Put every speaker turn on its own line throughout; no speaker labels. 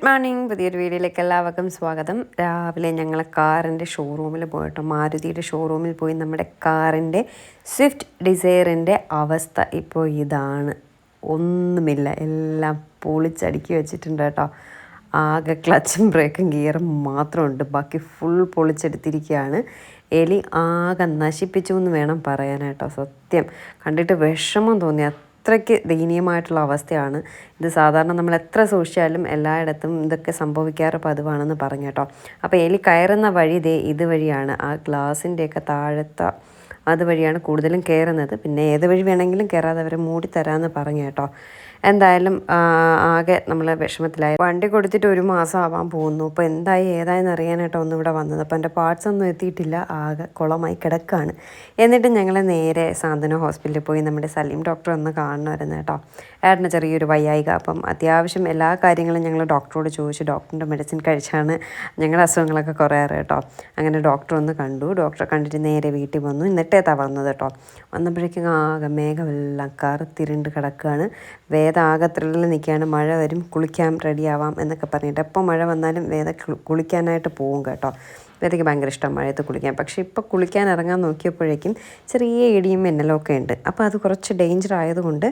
Good morning. പുതിയൊരു വീഡിയോയിലേക്ക് എല്ലാവർക്കും സ്വാഗതം. രാവിലെ ഞങ്ങൾ കാറിന്റെ ഷോറൂമിൽ പോയിട്ടോ മാരുതിയുടെ ഷോറൂമിൽ പോയി നമ്മുടെ കാറിന്റെ സ്വിഫ്റ്റ് ഡിസയറിന്റെ അവസ്ഥ ഇപ്പോൾ ഇതാണ്. ഒന്നുമില്ല എല്ലാം പൊളിച്ചടുക്കി വെച്ചിട്ടുണ്ട് കേട്ടോ. ആകെ ക്ലച്ചും ബ്രേക്കും ഗിയറും മാത്രമുണ്ട്. ബാക്കി ഫുൾ പൊളിച്ചെടുത്തിരിക്കുകയാണ് എലി ആകെ നശിപ്പിച്ചു എന്ന് വേണം പറയാനായിട്ടോ സത്യം. കണ്ടിട്ട് വിഷമം തോന്നി അത്രയ്ക്ക് ദയനീയമായിട്ടുള്ള അവസ്ഥയാണ്. ഇത് സാധാരണ നമ്മൾ എത്ര സൂക്ഷിച്ചാലും എല്ലായിടത്തും ഇതൊക്കെ സംഭവിക്കാറ് പതിവാണെന്ന് പറഞ്ഞു കേട്ടോ. അപ്പോൾ എലി കയറുന്ന വഴി ദേ ഇതുവഴിയാണ്. ആ ഗ്ലാസിന്റെയൊക്കെ താഴത്തെ അതുവഴിയാണ് കൂടുതലും കയറുന്നത്. പിന്നെ ഏത് വഴി വേണമെങ്കിലും കയറാതെ അവരെ മൂടി തരാമെന്ന് പറഞ്ഞു കേട്ടോ. എന്തായാലും ആകെ നമ്മൾ വിഷമത്തിലായി. വണ്ടി കൊടുത്തിട്ട് ഒരു മാസം ആവാൻ പോകുന്നു. അപ്പോൾ എന്തായി ഏതായെന്ന് അറിയാനായിട്ടോ ഒന്നും ഇവിടെ വന്നത്. അപ്പോൾ എന്റെ പാർട്സ് ഒന്നും എത്തിയിട്ടില്ല. ആകെ കുളമായി കിടക്കുകയാണ് എന്നിട്ട് ഞങ്ങൾ നേരെ സാന്ത്വന ഹോസ്പിറ്റലിൽ പോയി നമ്മുടെ സലീം ഡോക്ടർ ഒന്ന് കാണണമായിരുന്നു കേട്ടോ. ഏട്ടന് ചെറിയൊരു വയ്യായിക. അപ്പം അത്യാവശ്യം എല്ലാ കാര്യങ്ങളും ഞങ്ങൾ ഡോക്ടറോട് ചോദിച്ചു ഡോക്ടറിന്റെ മെഡിസിൻ കഴിച്ചാണ് ഞങ്ങളുടെ അസുഖങ്ങളൊക്കെ കുറയാറ് കേട്ടോ. അങ്ങനെ ഡോക്ടർ ഒന്ന് കണ്ടു. ഡോക്ടറെ കണ്ടിട്ട് നേരെ വീട്ടിൽ വന്നു. എന്നിട്ടേതാ വന്നത് കേട്ടോ വന്നപ്പോഴേക്കും ആകെ മേഘമെല്ലാം കറുത്തിരുണ്ട് കിടക്കുകയാണ് വേദ ആകെ ത്രില്ലിൽ നിൽക്കുകയാണ്. മഴ വരും കുളിക്കാൻ റെഡിയാവാം എന്നൊക്കെ പറഞ്ഞിട്ട്. എപ്പോൾ മഴ വന്നാലും വേദ കുളി- കുളിക്കാനായിട്ട് പോവും കേട്ടോ. വേദയ്ക്ക് ഭയങ്കര ഇഷ്ടം മഴയത്ത് കുളിക്കാൻ. പക്ഷേ ഇപ്പോൾ കുളിക്കാൻ ഇറങ്ങാൻ നോക്കിയപ്പോഴേക്കും ചെറിയ ഇടിയും മിന്നലൊക്കെ ഉണ്ട്. അപ്പോൾ അത് കുറച്ച് ഡേഞ്ചർ ആയതുകൊണ്ട്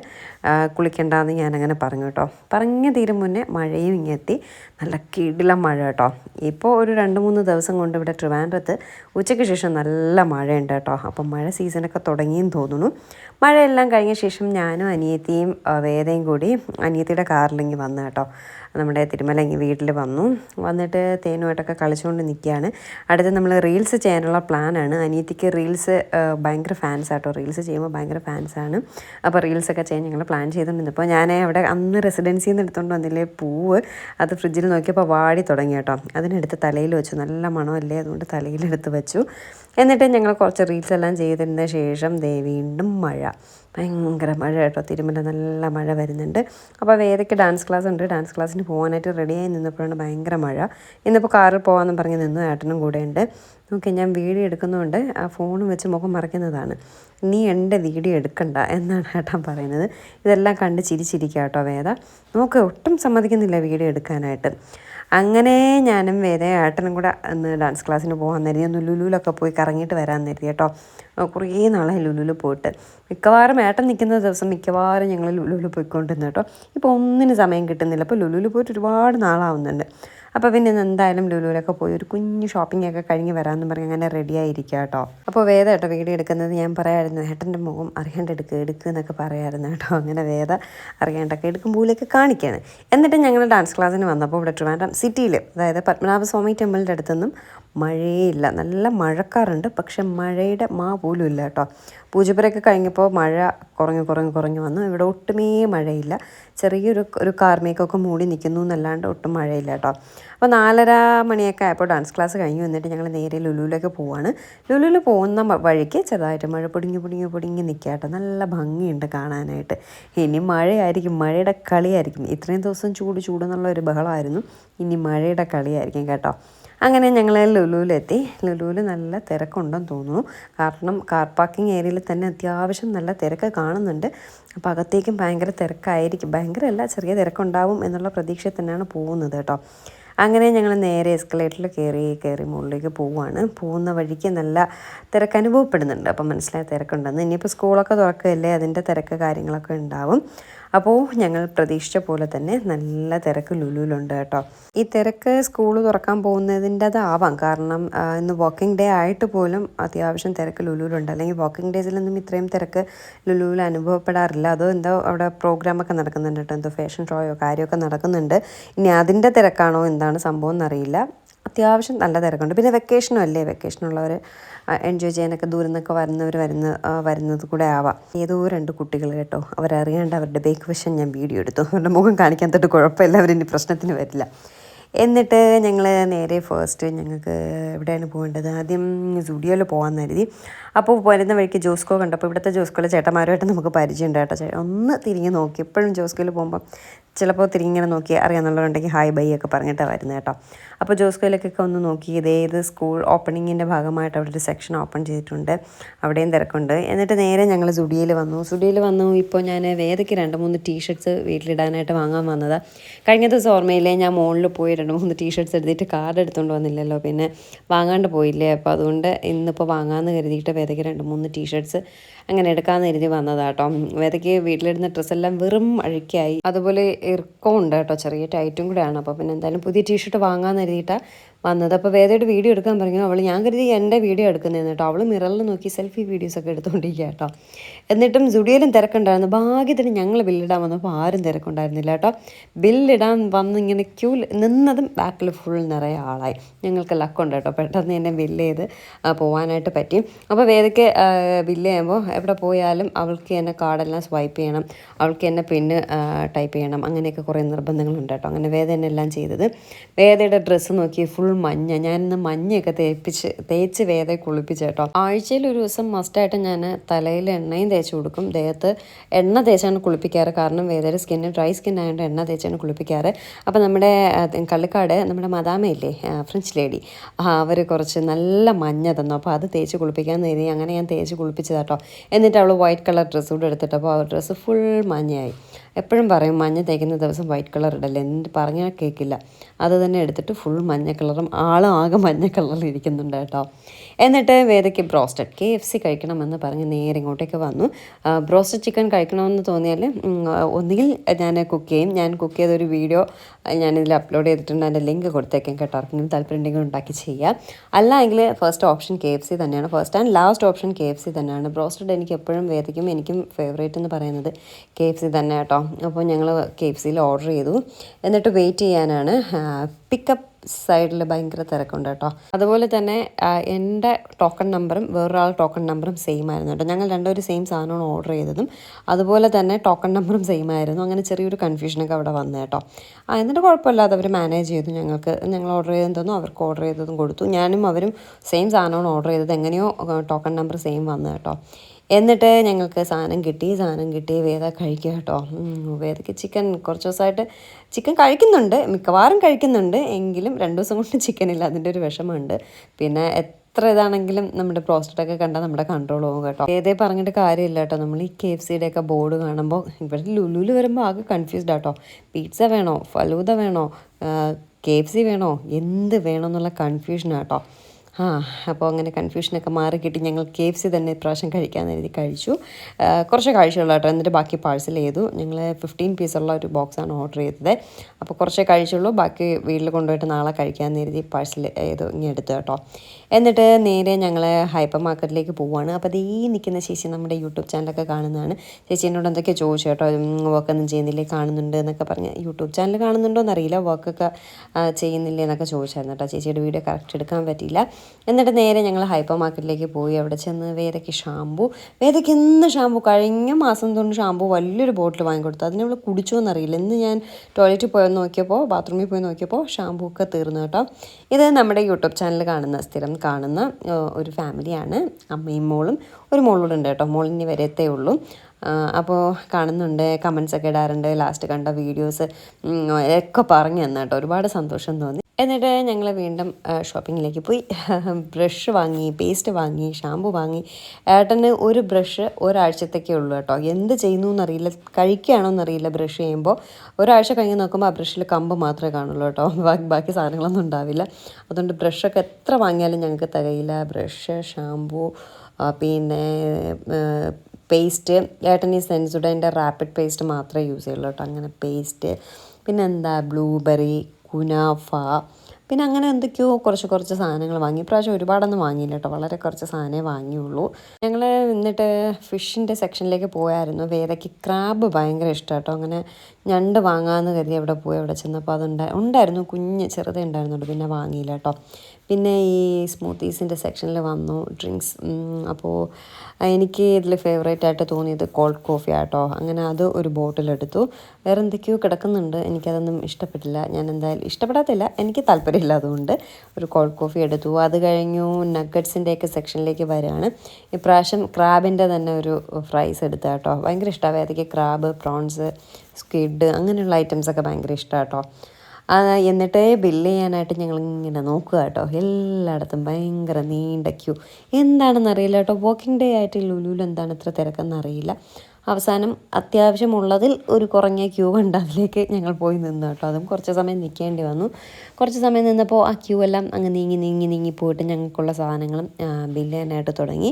കുളിക്കണ്ടെന്ന് ഞാനങ്ങനെ പറഞ്ഞു കേട്ടോ. പറഞ്ഞ തീരും മുന്നേ മഴയും ഇങ്ങെത്തി. നല്ല കിടില മഴ കേട്ടോ. ഇപ്പോൾ ഒരു രണ്ട് മൂന്ന് ദിവസം കൊണ്ട് ഇവിടെ ട്രിവാൻഡ്രത്ത് ഉച്ചയ്ക്ക് ശേഷം നല്ല മഴയുണ്ട് കേട്ടോ. അപ്പം മഴ സീസണൊക്കെ തുടങ്ങിയെന്ന് തോന്നുന്നു. മഴയെല്ലാം കഴിഞ്ഞ ശേഷം ഞാനും അനിയത്തിയും വേദയും കൂടി അനിയത്തിയുടെ കാറിലിങ്ങി വന്നു കേട്ടോ. നമ്മുടെ തിരുമലങ്ങി വീട്ടിൽ വന്നു. വന്നിട്ട് തേനുമായിട്ടൊക്കെ കളിച്ചുകൊണ്ട് നിൽക്കുകയാണ്. അടുത്ത് നമ്മൾ റീൽസ് ചെയ്യാനുള്ള പ്ലാനാണ്. അനിയത്തിക്ക് റീൽസ് ഭയങ്കര ഫാൻസ് ആട്ടോ. റീൽസ് ചെയ്യുമ്പോൾ ഭയങ്കര ഫാൻസാണ്. അപ്പോൾ റീൽസൊക്കെ ചെയ്യാൻ ഞങ്ങൾ പ്ലാൻ ചെയ്തുകൊണ്ടിരുന്നു അപ്പോൾ ഞാൻ അവിടെ അന്ന് റെസിഡൻസിയിൽ നിന്ന് എടുത്തുകൊണ്ട് വന്നില്ലേ പൂവ്. അത് ഫ്രിഡ്ജിൽ നോക്കിയപ്പോൾ വാടി തുടങ്ങി കേട്ടോ. അതിനെടുത്ത് തലയിൽ വെച്ചു. നല്ല മണമല്ലേ? അതുകൊണ്ട് തലയിലെടുത്ത് വെച്ചു. എന്നിട്ട് ഞങ്ങൾ കുറച്ച് റീൽസ് എല്ലാം ചെയ്തിരുന്ന ശേഷം ദേ വീണ്ടും മഴ. ഭയങ്കര മഴ കേട്ടോ. തിരുമല നല്ല മഴ വരുന്നുണ്ട്. അപ്പോൾ വേദയ്ക്ക് ഡാൻസ് ക്ലാസ് ഉണ്ട്. ഡാൻസ് ക്ലാസ്സിന് പോകാനായിട്ട് റെഡിയായി നിന്നപ്പോഴാണ് ഭയങ്കര മഴ. ഇന്നിപ്പോൾ കാറിൽ പോകാമെന്ന് പറഞ്ഞ് നിന്നു. ഏട്ടനും ഉണ്ട്. ഓക്കെ ഞാൻ വീഡിയോ എടുക്കുന്നതുകൊണ്ട് ആ ഫോണും വെച്ച് മുഖം മറയ്ക്കുന്നതാണ്. നീ എന്റെ വീഡിയോ എടുക്കണ്ട എന്നാണ് ഏട്ടൻ പറയുന്നത്. ഇതെല്ലാം കണ്ട് ചിരിച്ചിരിക്കുക കേട്ടോ വേദ. നോക്ക് ഒട്ടും സമ്മതിക്കുന്നില്ല വീഡിയോ എടുക്കാനായിട്ട്. അങ്ങനെ ഞാനും വേറെ ഏട്ടനും കൂടെ ഒന്ന് ഡാൻസ് ക്ലാസ്സിന് പോകാൻ നേരി ഒന്ന് ലുലുലൊക്കെ പോയി കറങ്ങിയിട്ട് വരാൻ നേരി കേട്ടോ. കുറേ നാളായി ലുലുലു പോയിട്ട്. മിക്കവാറും ഏട്ടൻ നിൽക്കുന്ന ദിവസം മിക്കവാറും ഞങ്ങൾ ലുലുലു പോയിക്കൊണ്ടിരുന്നു കേട്ടോ. ഇപ്പോൾ ഒന്നിനും സമയം കിട്ടുന്നില്ല. അപ്പോൾ ലുലുലു പോയിട്ട് ഒരുപാട് നാളാവുന്നുണ്ട്. അപ്പോൾ പിന്നെ ഇന്ന് എന്തായാലും ലുലുവിലൊക്കെ പോയി ഒരു കുഞ്ഞു ഷോപ്പിംഗ് ഒക്കെ കഴിഞ്ഞ് വരാമെന്ന് പറഞ്ഞ് അങ്ങനെ റെഡി ആയിരിക്കുക കേട്ടോ അപ്പോൾ വേദ കേട്ടോ വീഡിയോ എടുക്കുന്നത്. ഞാൻ പറയായിരുന്നു ഏട്ടന്റെ മുഖം അറിയാണ്ട് എടുക്കുക എടുക്കുക എന്നൊക്കെ പറയാമായിരുന്നു കേട്ടോ അങ്ങനെ വേദ അറിയാണ്ടൊക്കെ എടുക്കുമ്പോഴേക്ക് കാണിക്കുകയാണ് എന്നിട്ട് ഞങ്ങൾ ഡാൻസ് ക്ലാസ്സിന് വന്നപ്പോൾ ഇവിടെ ട്രിവാൻഡ്രം സിറ്റിയിൽ അതായത് പത്മനാഭസ്വാമി ടെമ്പിളിന്റെ മഴയില്ല. നല്ല മഴക്കാറുണ്ട്. പക്ഷെ മഴയുടെ മാ പോലും ഇല്ല കേട്ടോ. പൂജപ്പുരയൊക്കെ കഴിഞ്ഞപ്പോൾ മഴ കുറഞ്ഞു കുറഞ്ഞു കുറഞ്ഞു വന്നു. ഇവിടെ ഒട്ടുമേ മഴയില്ല. ചെറിയൊരു ഒരു കാർമേക്കൊക്കെ മൂടി നിൽക്കുന്നു എന്നല്ലാണ്ട് ഒട്ടും മഴയില്ല കേട്ടോ. അപ്പോൾ നാലര മണിയൊക്കെ ആയപ്പോൾ ഡാൻസ് ക്ലാസ് കഴിഞ്ഞു. എന്നിട്ട് ഞങ്ങൾ നേരെ ലുലുവിലേക്ക് പോവാണ്. ലുലുവിൽ പോകുന്ന വഴിക്ക് ചെറുതായിട്ട് മഴ പൊടിഞ്ഞു പൊടിഞ്ഞു പൊടിങ്ങി നിൽക്കുക കേട്ടോ. നല്ല ഭംഗിയുണ്ട് കാണാനായിട്ട്. ഇനി മഴയായിരിക്കും. മഴയുടെ കളിയായിരിക്കും. ഇത്രയും ദിവസം ചൂട് ചൂടെന്നുള്ള ഒരു ബഹളമായിരുന്നു. ഇനി മഴയുടെ കളിയായിരിക്കും കേട്ടോ. അങ്ങനെ ഞങ്ങൾ ലുലുവിലെത്തി ലുലുവിൽ നല്ല തിരക്കുണ്ടെന്ന് തോന്നുന്നു. കാരണം കാർ പാർക്കിംഗ് ഏരിയയിൽ തന്നെ അത്യാവശ്യം നല്ല തിരക്ക് കാണുന്നുണ്ട്. അപ്പോൾ അകത്തേക്കും ഭയങ്കര തിരക്കായിരിക്കും. ഭയങ്കര അല്ല ചെറിയ തിരക്കുണ്ടാവും എന്നുള്ള പ്രതീക്ഷയിൽ തന്നെയാണ് പോകുന്നത് കേട്ടോ. അങ്ങനെ ഞങ്ങൾ നേരെ എസ്കലേറ്ററിൽ കയറി കയറി മുകളിലേക്ക് പോവുകയാണ് പോകുന്ന വഴിക്ക് നല്ല തിരക്ക് അനുഭവപ്പെടുന്നുണ്ട്. അപ്പം മനസ്സിലായ തിരക്കുണ്ടെന്ന്. ഇനിയിപ്പോൾ സ്കൂളൊക്കെ തുറക്കുകയല്ലേ? അതിന്റെ തിരക്ക് കാര്യങ്ങളൊക്കെ ഉണ്ടാവും. അപ്പോൾ ഞങ്ങൾ പ്രതീക്ഷിച്ച പോലെ തന്നെ നല്ല തിരക്ക് ലുലുവിലുണ്ട് കേട്ടോ. ഈ തിരക്ക് സ്കൂൾ തുറക്കാൻ പോകുന്നതിന്റെതാവാം കാരണം ഇന്ന് വർക്കിംഗ് ഡേ ആയിട്ട് പോലും അത്യാവശ്യം തിരക്ക് ലുലുവിലുണ്ട്. അല്ലെങ്കിൽ വർക്കിംഗ് ഡേയ്സിലൊന്നും ഇത്രയും തിരക്ക് ലുലുവിൽ അനുഭവപ്പെടാറില്ല. അതോ എന്തോ അവിടെ പ്രോഗ്രാമൊക്കെ നടക്കുന്നുണ്ട് കേട്ടോ. എന്തോ ഫാഷൻ ഷോയോ കാര്യമൊക്കെ നടക്കുന്നുണ്ട്. ഇനി അതിന്റെ തിരക്കാണോ? എന്താണ് സംഭവം എന്നറിയില്ല. അത്യാവശ്യം നല്ല തിരക്കുണ്ട്. പിന്നെ വെക്കേഷനും അല്ലേ? വെക്കേഷനുള്ളവർ എൻജോയ് ചെയ്യാനൊക്കെ ദൂരം നിന്നൊക്കെ വരുന്നവർ വരുന്ന വരുന്നത് കൂടെ ആവാം. ഏതോ രണ്ട് കുട്ടികൾ കേട്ടോ. അവരറിയാണ്ട് അവരുടെ ബേക്ക് വശം ഞാൻ വീഡിയോ എടുത്തു. അവരുടെ മുഖം കാണിക്കാൻ തൊട്ട് കുഴപ്പമില്ല. അവരിനി പ്രശ്നത്തിന് വരില്ല. എന്നിട്ട് ഞങ്ങൾ നേരെ ഫസ്റ്റ് ഞങ്ങൾക്ക് എവിടെയാണ് പോകേണ്ടത്? ആദ്യം സ്റ്റുഡിയോയിൽ പോകാമെന്ന് കരുതി. അപ്പോൾ വരുന്ന വഴിക്ക് ജോസ്കോ കണ്ടപ്പോൾ ഇവിടുത്തെ ജോസ്കോയിലെ ചേട്ടന്മാരുമായിട്ട് നമുക്ക് പരിചയമുണ്ട് കേട്ടോ. ഒന്ന് തിരിഞ്ഞ് നോക്കി. എപ്പോഴും ജോസ്കോയിൽ പോകുമ്പോൾ ചിലപ്പോൾ തിരിഞ്ഞിങ്ങനെ നോക്കി അറിയാമെന്നുള്ളവരുണ്ടെങ്കിൽ ഹായ് ബൈ ഒക്കെ പറഞ്ഞിട്ടാണ് വരുന്നത് കേട്ടോ. അപ്പോൾ ജോസ്കോയിലേക്കൊക്കെ ഒന്ന് നോക്കി. ഇതേത് സ്കൂൾ ഓപ്പണിങ്ങിന്റെ ഭാഗമായിട്ട് അവിടെ ഒരു സെക്ഷൻ ഓപ്പൺ ചെയ്തിട്ടുണ്ട്. അവിടെയും തിരക്കുണ്ട്. എന്നിട്ട് നേരെ ഞങ്ങൾ സുഡിയയിൽ വന്നു. സുഡിയയിൽ വന്നു. ഇപ്പോൾ ഞാൻ വേദയ്ക്ക് രണ്ട് മൂന്ന് ടീഷർട്ട്സ് വീട്ടിലിടാനായിട്ട് വാങ്ങാൻ വന്നത്. കഴിഞ്ഞ ദിവസം ഓർമ്മയില്ലേ ഞാൻ മുകളിൽ പോയി രണ്ട് മൂന്ന് ടീഷർട്ട്സ് എടുത്തിട്ട് കാർഡ് എടുത്തുകൊണ്ട് വന്നില്ലല്ലോ. പിന്നെ വാങ്ങാണ്ട് പോയില്ലേ. അപ്പോൾ അതുകൊണ്ട് ഇന്നിപ്പോൾ വാങ്ങാമെന്ന് കരുതിയിട്ട് വേദയ്ക്ക് രണ്ട് മൂന്ന് ടീഷർട്ട്സ് അങ്ങനെ എടുക്കാമെന്ന് കരുതി വന്നതാട്ടോ വേദയ്ക്ക് വീട്ടിലിടുന്ന ഡ്രസ്സെല്ലാം വെറും അഴുക്കായി. അതുപോലെ ഇറുക്കവും ഉണ്ട് കേട്ടോ ചെറിയ ടൈറ്റും കൂടെയാണ് അപ്പോൾ പിന്നെ എന്തായാലും പുതിയ ടീഷർട്ട് വാങ്ങാമെന്ന് കരുതിയിട്ടാണ് വന്നത്. അപ്പോൾ വേദയുടെ വീഡിയോ എടുക്കാൻ പറഞ്ഞു. അവൾ ഞാൻ കരുതി എന്റെ വീഡിയോ എടുക്കുന്നതെന്ന് കേട്ടോ. അവൾ മിററിൽ നോക്കി സെൽഫി വീഡിയോസൊക്കെ എടുത്തുകൊണ്ടിരിക്കുക കേട്ടോ. എന്നിട്ടും ജുഡിയലും തിരക്കുണ്ടായിരുന്നു. ഭാഗ്യത്തിന് ഞങ്ങൾ ബില്ലിടാൻ വന്നപ്പോൾ ആരും തിരക്കുണ്ടായിരുന്നില്ല കേട്ടോ. ബില്ലിടാൻ വന്ന് ഇങ്ങനെ ക്യൂ നിന്നതും ബാക്കിൽ ഫുൾ നിറയെ ആളായി. ഞങ്ങൾക്ക് ലക്കുണ്ട് കേട്ടോ. പെട്ടെന്ന് തന്നെ ബില്ല് ചെയ്ത് പോകാനായിട്ട് പറ്റി. അപ്പോൾ വേദയ്ക്ക് ബില്ല് ചെയ്യുമ്പോൾ എവിടെ പോയാലും അവൾക്ക് തന്നെ കാർഡെല്ലാം സ്വൈപ്പ് ചെയ്യണം. അവൾക്ക് തന്നെ പിന്ന് ടൈപ്പ് ചെയ്യണം. അങ്ങനെയൊക്കെ കുറേ നിർബന്ധങ്ങളുണ്ട് കേട്ടോ. അങ്ങനെ വേദ തന്നെ എല്ലാം ചെയ്തത്. വേദയുടെ ഡ്രസ്സ് നോക്കി ഫുൾ മഞ്ഞ. ഞാനിന്ന് മഞ്ഞയൊക്കെ തേപ്പിച്ച് തേച്ച് വേദ കുളിപ്പിച്ച് കേട്ടോ. ആഴ്ചയിൽ ഒരു ദിവസം മസ്റ്റായിട്ട് ഞാൻ തലയിൽ എണ്ണയും തേച്ച് കൊടുക്കും. ദേഹത്ത് എണ്ണ തേച്ചാണ് കുളിപ്പിക്കാറ്. കാരണം വേദയുടെ സ്കിന്ന് ഡ്രൈ സ്കിൻ ആയതുകൊണ്ട് എണ്ണ തേച്ചാണ് കുളിപ്പിക്കാറ്. അപ്പോൾ നമ്മുടെ കള്ളിക്കാട് നമ്മുടെ മദാമയില്ലേ ഫ്രഞ്ച് ലേഡി അവർ കുറച്ച് നല്ല മഞ്ഞ തന്നു. അപ്പോൾ അത് തേച്ച് കുളിപ്പിക്കാൻ നേരി അങ്ങനെ ഞാൻ തേച്ച് കുളിപ്പിച്ചതാട്ടോ എന്നിട്ട് അവൾ വൈറ്റ് കളർ ഡ്രസ്സ് കൂടെ എടുത്തിട്ടപ്പോൾ ആ ഡ്രസ്സ് ഫുൾ മഞ്ഞയായി. എപ്പോഴും പറയും മഞ്ഞ തേക്കുന്ന ദിവസം വൈറ്റ് കളർ ഇടല്ലേ? എന്നിട്ട് പറഞ്ഞാൽ കേൾക്കില്ല അത് തന്നെ എടുത്തിട്ട് ഫുൾ മഞ്ഞ കളറും ആളും ആകെ മഞ്ഞ കളറിൽ ഇരിക്കുന്നുണ്ട് കേട്ടോ. എന്നിട്ട് വേദയ്ക്ക് ബ്രോസ്റ്റഡ് കെ എഫ് സി കഴിക്കണമെന്ന് പറഞ്ഞ് നേരെ ഇങ്ങോട്ടേക്ക് വന്നു. ബ്രോസ്റ്റഡ് ചിക്കൻ കഴിക്കണമെന്ന് തോന്നിയാൽ ഒന്നുകിൽ ഞാൻ കുക്ക് ചെയ്യും. ഞാൻ കുക്ക് ചെയ്തൊരു വീഡിയോ ഞാനിതിൽ അപ്ലോഡ് ചെയ്തിട്ടുണ്ട്. അതിന്റെ ലിങ്ക് കൊടുത്തേക്കാം കേട്ടോ. ആർക്കെങ്കിലും താല്പര്യം ഉണ്ടെങ്കിൽ ഉണ്ടാക്കി ചെയ്യുക അല്ല എങ്കിൽ first option K F C തന്നെയാണ്. First and last option K F C തന്നെയാണ്. ബ്രോസ്റ്റഡ് എനിക്ക് എപ്പോഴും വേദിക്കും എനിക്കും ഫേവറേറ്റ് എന്ന് പറയുന്നത് കെ എഫ് സി തന്നെ കേട്ടോ. അപ്പോൾ ഞങ്ങൾ കെ എഫ് സിയിൽ ഓർഡർ ചെയ്തു. എന്നിട്ട് വെയിറ്റ് ചെയ്യാനാണ്. പിക്കപ്പ് സൈഡിൽ ഭയങ്കര തിരക്കുണ്ട് കേട്ടോ. അതുപോലെ തന്നെ എന്റെ ടോക്കൺ നമ്പറും വേറൊരാൾ ടോക്കൺ നമ്പറും സെയിം ആയിരുന്നു കേട്ടോ. ഞങ്ങൾ രണ്ടുപേരും സെയിം സാധനമാണ് ഓർഡർ ചെയ്തതും. അതുപോലെ തന്നെ ടോക്കൺ നമ്പറും സെയിം ആയിരുന്നു. അങ്ങനെ ചെറിയൊരു കൺഫ്യൂഷനൊക്കെ അവിടെ വന്നു കേട്ടോ. ആ എന്നിട്ട് കുഴപ്പമില്ലാതെ അവർ മാനേജ് ചെയ്തു ഞങ്ങൾക്ക്. ഞങ്ങൾ ഓർഡർ ചെയ്തതെന്നോ അവർക്ക് ഓർഡർ ചെയ്തതും കൊടുത്തു. ഞാനും അവരും സെയിം സാധനമാണ് ഓർഡർ ചെയ്തത്. എങ്ങനെയോ ടോക്കൺ നമ്പർ സെയിം വന്നു കേട്ടോ. എന്നിട്ട് ഞങ്ങൾക്ക് സാധനം കിട്ടി സാധനം കിട്ടി. വേദ കഴിക്കുക കേട്ടോ. വേദയ്ക്ക് ചിക്കൻ കുറച്ച് ദിവസമായിട്ട് ചിക്കൻ കഴിക്കുന്നുണ്ട്. മിക്കവാറും കഴിക്കുന്നുണ്ട്. എങ്കിലും രണ്ട് ദിവസം കൊണ്ട് ചിക്കൻ ഇല്ല. അതിന്റെ ഒരു വിഷമമുണ്ട്. പിന്നെ എത്ര ഇതാണെങ്കിലും നമ്മുടെ പ്രോസ്റ്റഡൊക്കെ കണ്ടാൽ നമ്മുടെ കൺട്രോൾ പോകും കേട്ടോ. ഏതേ പറഞ്ഞിട്ട് കാര്യമില്ല കേട്ടോ. നമ്മൾ ഈ കെ എഫ് സിയുടെ ഒക്കെ ബോർഡ് കാണുമ്പോൾ ഇവിടെ ലുലുവിൽ വരുമ്പോൾ ആകെ കൺഫ്യൂസ്ഡ് ആട്ടോ പിസ്സ വേണോ? ഫലൂദ വേണോ? കെ എഫ് സി വേണോ? എന്ത് വേണമെന്നുള്ള കേട്ടോ. ആ അപ്പോൾ അങ്ങനെ കൺഫ്യൂഷനൊക്കെ മാറി കിട്ടി ഞങ്ങൾ കെ എഫ് സി തന്നെ ഇപ്രാവശ്യം കഴിക്കാമെന്ന് എഴുതി കഴിച്ചു. കുറച്ച് കഴിച്ചുള്ളൂ കേട്ടോ. എന്നിട്ട് ബാക്കി പാഴ്സൽ ചെയ്തു. ഞങ്ങൾ ഫിഫ്റ്റീൻ പീസുള്ള ഒരു ബോക്സാണ് ഓർഡർ ചെയ്തത്. അപ്പോൾ കുറച്ചേ കഴിച്ചുള്ളൂ ബാക്കി വീട്ടിൽ കൊണ്ടുപോയിട്ട് നാളെ കഴിക്കാമെന്ന് എഴുതി പാഴ്സൽ ചെയ്തു ഇങ്ങനെ എടുത്തു കേട്ടോ. എന്നിട്ട് നേരെ ഞങ്ങൾ ഹൈപ്പർ മാർക്കറ്റിലേക്ക് പോവുകയാണ് അപ്പോൾ അതീ നിൽക്കുന്ന ചേച്ചി നമ്മുടെ യൂട്യൂബ് ചാനലൊക്കെ കാണുന്നതാണ്. ചേച്ചി എന്തൊക്കെ ചോദിച്ചു കേട്ടോ. വർക്കൊന്നും ചെയ്യുന്നില്ലേ കാണുന്നുണ്ട് എന്നൊക്കെ പറഞ്ഞ്. യൂട്യൂബ് ചാനൽ കാണുന്നുണ്ടോ എന്നറിയില്ല വർക്കൊക്കെ ചെയ്യുന്നില്ലേ എന്നൊക്കെ ചോദിച്ചായിരുന്നു കേട്ടോ. ചേച്ചിയുടെ വീഡിയോ കറക്റ്റ് എടുക്കാൻ പറ്റിയില്ല. എന്നിട്ട് നേരെ ഞങ്ങൾ ഹൈപ്പർ മാർക്കറ്റിലേക്ക് പോയി. അവിടെ ചെന്ന് വേദയ്ക്ക് ഷാമ്പു വേദയ്ക്ക് എന്ന് ഷാമ്പു കഴിഞ്ഞ മാസം തൊണ്ട് ഷാമ്പു വലിയൊരു ബോട്ടിൽ വാങ്ങിക്കൊടുത്തു. അതിനെ അവൾ കുടിച്ചോ എന്നറിയില്ല. ഇന്ന് ഞാൻ ടോയ്ലറ്റിൽ പോയി നോക്കിയപ്പോൾ ബാത്റൂമിൽ പോയി നോക്കിയപ്പോൾ ഷാമ്പു ഒക്കെ തീർന്നു കേട്ടോ. ഇത് നമ്മുടെ യൂട്യൂബ് ചാനൽ കാണുന്ന സ്ഥിരം കാണുന്ന ഒരു ഫാമിലിയാണ്. അമ്മയും മോളും. ഒരു മോളൂടെ ഉണ്ട് കേട്ടോ. മോളിനി വരത്തേ ഉള്ളൂ. അപ്പോൾ കാണുന്നുണ്ട് കമൻസ് ഒക്കെ ഇടാറുണ്ട്. ലാസ്റ്റ് കണ്ട വീഡിയോസ് ഒക്കെ പറഞ്ഞു തന്നെ കേട്ടോ. ഒരുപാട് സന്തോഷം തോന്നി. എന്നിട്ട് ഞങ്ങൾ വീണ്ടും ഷോപ്പിങ്ങിലേക്ക് പോയി. ബ്രഷ് വാങ്ങി പേസ്റ്റ് വാങ്ങി ഷാമ്പു വാങ്ങി. ഏട്ടന് ഒരു ബ്രഷ് ഒരാഴ്ചത്തേക്കേ ഉള്ളൂ കേട്ടോ. എന്ത് ചെയ്യുന്നു എന്നറിയില്ല കഴിക്കുകയാണോ എന്നറിയില്ല ബ്രഷ് ചെയ്യുമ്പോൾ ഒരാഴ്ച കഴിഞ്ഞ് നോക്കുമ്പോൾ ആ ബ്രഷിൽ കമ്പ് മാത്രമേ കാണുള്ളൂ കേട്ടോ. ബാക്കി ബാക്കി സാധനങ്ങളൊന്നും ഉണ്ടാവില്ല. അതുകൊണ്ട് ബ്രഷൊക്കെ എത്ര വാങ്ങിയാലും ഞങ്ങൾക്ക് തികയില്ല ബ്രഷ് ഷാമ്പു പിന്നെ പേസ്റ്റ് ഏട്ടൻ ഈ സെൻസുഡന്റെ റാപ്പിഡ് പേസ്റ്റ് മാത്രമേ യൂസ് ചെയ്യുള്ളൂ കേട്ടോ. അങ്ങനെ പേസ്റ്റ് പിന്നെന്താ ബ്ലൂബെറി കുനാഫ പിന്നെ അങ്ങനെ എന്തൊക്കെയോ കുറച്ച് കുറച്ച് സാധനങ്ങൾ വാങ്ങി. ഇപ്രാവശ്യം ഒരുപാടൊന്നും വാങ്ങിയില്ല കേട്ടോ. വളരെ കുറച്ച് സാധനമേ വാങ്ങിയുള്ളൂ. ഞങ്ങൾ എന്നിട്ട് ഫിഷിന്റെ സെക്ഷനിലേക്ക് പോയായിരുന്നു. വേദയ്ക്ക് ക്രാബ് ഭയങ്കര ഇഷ്ടം കേട്ടോ. അങ്ങനെ ഞണ്ട് വാങ്ങാമെന്ന് കരുതി അവിടെ പോയി അവിടെ ചെന്നപ്പോൾ അതുണ്ടായി ഉണ്ടായിരുന്നു. കുഞ്ഞ് ചെറുതേ ഉണ്ടായിരുന്നുള്ളൂ. പിന്നെ വാങ്ങിയില്ല കേട്ടോ. പിന്നെ ഈ സ്മൂത്തീസിന്റെ സെക്ഷനിൽ വന്നു ഡ്രിങ്ക്സ് അപ്പോൾ എനിക്ക് ഇതിൽ ഫേവറേറ്റ് ആയിട്ട് തോന്നിയത് കോൾഡ് കോഫി ആട്ടോ. അങ്ങനെ അത് ഒരു ബോട്ടിലെടുത്തു വേറെ എന്തൊക്കെയോ കിടക്കുന്നുണ്ട്. എനിക്കതൊന്നും ഇഷ്ടപ്പെട്ടില്ല. ഞാൻ എന്തായാലും ഇഷ്ടപ്പെടാത്തില്ല. എനിക്ക് താല്പര്യമില്ല അതുകൊണ്ട് ഒരു കോൾഡ് കോഫി എടുത്തു. അത് കഴിഞ്ഞു നഗറ്റ്സിന്റെയൊക്കെ സെക്ഷനിലേക്ക് വരികയാണ് ഇപ്രാവശ്യം ക്രാബിന്റെ തന്നെ ഒരു ഫ്രൈസ് എടുത്ത കേട്ടോ ഭയങ്കര ഇഷ്ടമാണ് അതൊക്കെ ക്രാബ് പ്രോൺസ് സ്ക്വിഡ് അങ്ങനെയുള്ള ഐറ്റംസൊക്കെ ഭയങ്കര ഇഷ്ടമാണ് കേട്ടോ എന്നിട്ട് ബില്ല് ചെയ്യാനായിട്ട് ഞങ്ങൾ ഇങ്ങനെ നോക്കുക കേട്ടോ. എല്ലായിടത്തും ഭയങ്കര നീണ്ട ക്യൂ എന്താണെന്ന് അറിയില്ല കേട്ടോ. വോക്കിംഗ് ഡേ ആയിട്ട് ലുലുവിൽ എന്താണ് ഇത്ര തിരക്കെന്ന് അറിയില്ല അവസാനം അത്യാവശ്യമുള്ളതിൽ ഒരു കുറഞ്ഞ ക്യൂ ഉണ്ട് അതിലേക്ക് ഞങ്ങൾ പോയി നിന്നു കേട്ടോ. അതും കുറച്ച് സമയം നിൽക്കേണ്ടി വന്നു. കുറച്ച് സമയം നിന്നപ്പോൾ ആ ക്യൂ എല്ലാം അങ്ങ് നീങ്ങി നീങ്ങി നീങ്ങി പോയിട്ട് ഞങ്ങൾക്കുള്ള സാധനങ്ങളും ബില്ല് ചെയ്യാനായിട്ട് തുടങ്ങി.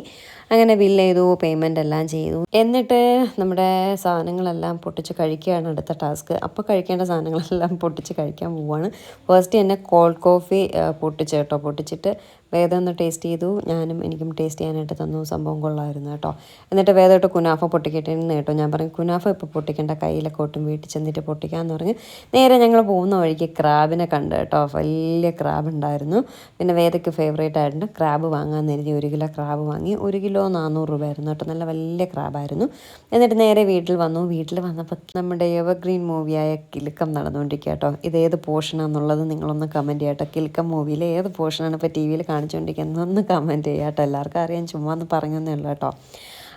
അങ്ങനെ ബില്ല് ചെയ്തു പേയ്മെന്റ് എല്ലാം ചെയ്തു. എന്നിട്ട് നമ്മുടെ സാധനങ്ങളെല്ലാം പൊട്ടിച്ച് കഴിക്കുകയാണ് അടുത്ത ടാസ്ക് അപ്പോൾ കഴിക്കേണ്ട സാധനങ്ങളെല്ലാം പൊട്ടിച്ച് കഴിക്കാൻ പോവുകയാണ് ഫസ്റ്റ് തന്നെ കോൾഡ് കോഫി പൊട്ടിച്ച് കേട്ടോ. പൊട്ടിച്ചിട്ട് വേദം ഒന്ന് ടേസ്റ്റ് ചെയ്തു. ഞാനും എനിക്കും ടേസ്റ്റ് ചെയ്യാനായിട്ട് തന്നു. സംഭവം കൊള്ളായിരുന്നു കേട്ടോ. എന്നിട്ട് വേദമായിട്ട് കുനാഫ പൊട്ടിക്കിട്ടിരുന്നു കേട്ടോ ഞാൻ പറഞ്ഞു. കുനാഫ ഇപ്പോൾ പൊട്ടിക്കേണ്ട. കയ്യിലൊക്കെ ഒട്ടും വീട്ടിൽ ചെന്നിട്ട് പൊട്ടിക്കാമെന്ന് പറഞ്ഞ്. നേരെ ഞങ്ങൾ പോകുന്ന വഴിക്ക് ക്രാബിനെ കണ്ട് കേട്ടോ. വലിയ ക്രാബ് ഉണ്ടായിരുന്നു. പിന്നെ വേദയ്ക്ക് ഫേവറേറ്റ് ആയിട്ടുണ്ട് ക്രാബ് വാങ്ങാൻ എഴുതി ഒരു കിലോ ക്രാബ് വാങ്ങി. ഒരു കിലോ നാനൂറ് രൂപ ആയിരുന്നു കേട്ടോ. നല്ല വലിയ ക്രാബായിരുന്നു എന്നിട്ട് നേരെ വീട്ടിൽ വന്നു. വീട്ടിൽ വന്നപ്പോൾ നമ്മുടെ എവർഗ്രീൻ മൂവിയായ കിലുക്കം നടന്നുകൊണ്ടിരിക്കുക കേട്ടോ. ഇത് ഏത് പോർഷനാണെന്നുള്ളത് നിങ്ങളൊന്ന് കമന്റ് ചെയ്യട്ടോ. കിലുക്കം മൂവിയിലെ ഏത് പോർഷനാണ് ഇപ്പോൾ ടി വിയിൽ കാണിച്ചുകൊണ്ടിരിക്കുന്നത് ഒന്ന് കമന്റ് ചെയ്യാം കേട്ടോ എല്ലാവർക്കും അറിയാം. ചുമ്മാ ഒന്ന് പറഞ്ഞതേ ഉള്ളൂ കേട്ടോ.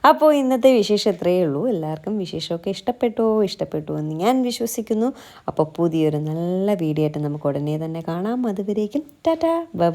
അപ്പോൾ ഇന്നത്തെ വിശേഷം ഇത്രയേ ഉള്ളൂ. എല്ലാവർക്കും വിശേഷമൊക്കെ ഇഷ്ടപ്പെട്ടോ? ഇഷ്ടപ്പെട്ടു എന്ന് ഞാൻ വിശ്വസിക്കുന്നു. അപ്പോൾ പുതിയൊരു നല്ല വീഡിയോ ആയിട്ട് നമുക്ക് ഉടനെ തന്നെ കാണാം. അതുവരേക്കും ടാറ്റാ. ബൈ.